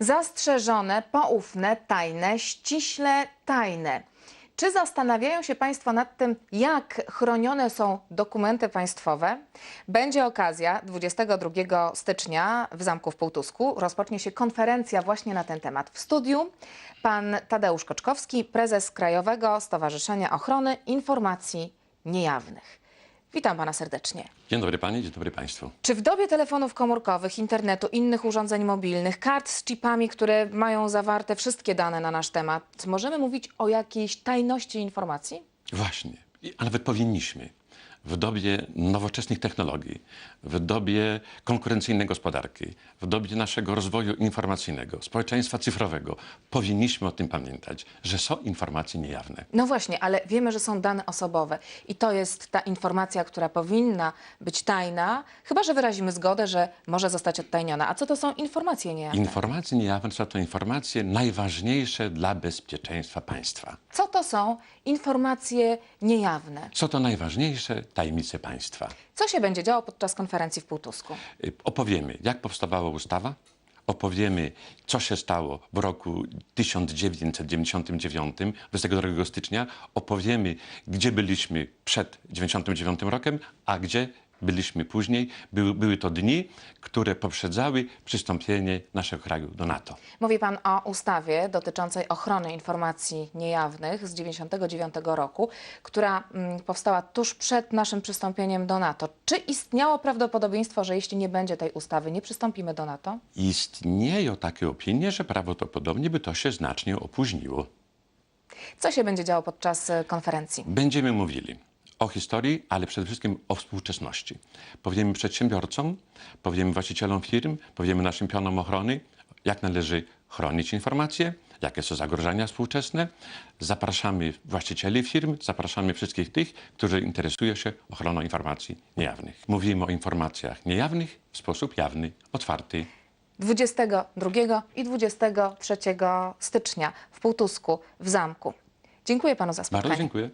Zastrzeżone, poufne, tajne, ściśle tajne. Czy zastanawiają się Państwo nad tym, jak chronione są dokumenty państwowe? Będzie okazja 22 stycznia w Zamku w Półtusku. Rozpocznie się konferencja właśnie na ten temat. W studiu pan Tadeusz Koczkowski, prezes Krajowego Stowarzyszenia Ochrony Informacji Niejawnych. Witam pana serdecznie. Dzień dobry Pani, dzień dobry Państwu. Czy w dobie telefonów komórkowych, internetu, innych urządzeń mobilnych, kart z chipami, które mają zawarte wszystkie dane na nasz temat, możemy mówić o jakiejś tajności informacji? Właśnie, I- a nawet powinniśmy. W dobie nowoczesnych technologii, w dobie konkurencyjnej gospodarki, w dobie naszego rozwoju informacyjnego, społeczeństwa cyfrowego, powinniśmy o tym pamiętać, że są informacje niejawne. No właśnie, ale wiemy, że są dane osobowe i to jest ta informacja, która powinna być tajna, chyba że wyrazimy zgodę, że może zostać odtajniona. A co to są informacje niejawne? Informacje niejawne są to informacje najważniejsze dla bezpieczeństwa państwa. Co to są informacje niejawne? Są to najważniejsze tajemnice państwa. Co się będzie działo podczas konferencji w Półtusku? Y, Opowiemy, jak powstawała ustawa, opowiemy, co się stało w roku 1999, 22 stycznia, opowiemy, gdzie byliśmy przed 99 rokiem, a gdzie byliśmy później. Były, były to dni, które poprzedzały przystąpienie naszego kraju do NATO. Mówi Pan o ustawie dotyczącej ochrony informacji niejawnych z 1999 roku, która mm, powstała tuż przed naszym przystąpieniem do NATO. Czy istniało prawdopodobieństwo, że jeśli nie będzie tej ustawy, nie przystąpimy do NATO? Istnieją takie opinie, że prawdopodobnie by to się znacznie opóźniło. Co się będzie działo podczas e, konferencji? Będziemy mówili o historii, ale przede wszystkim o współczesności. Powiemy przedsiębiorcom, powiemy właścicielom firm, powiemy naszym pionom ochrony, jak należy chronić informacje, jakie są zagrożenia współczesne. Zapraszamy właścicieli firm, zapraszamy wszystkich tych, którzy interesują się ochroną informacji niejawnych. Mówimy o informacjach niejawnych w sposób jawny, otwarty. 22 i 23 stycznia w Półtusku w Zamku. Dziękuję Panu za spotkanie. Bardzo dziękuję.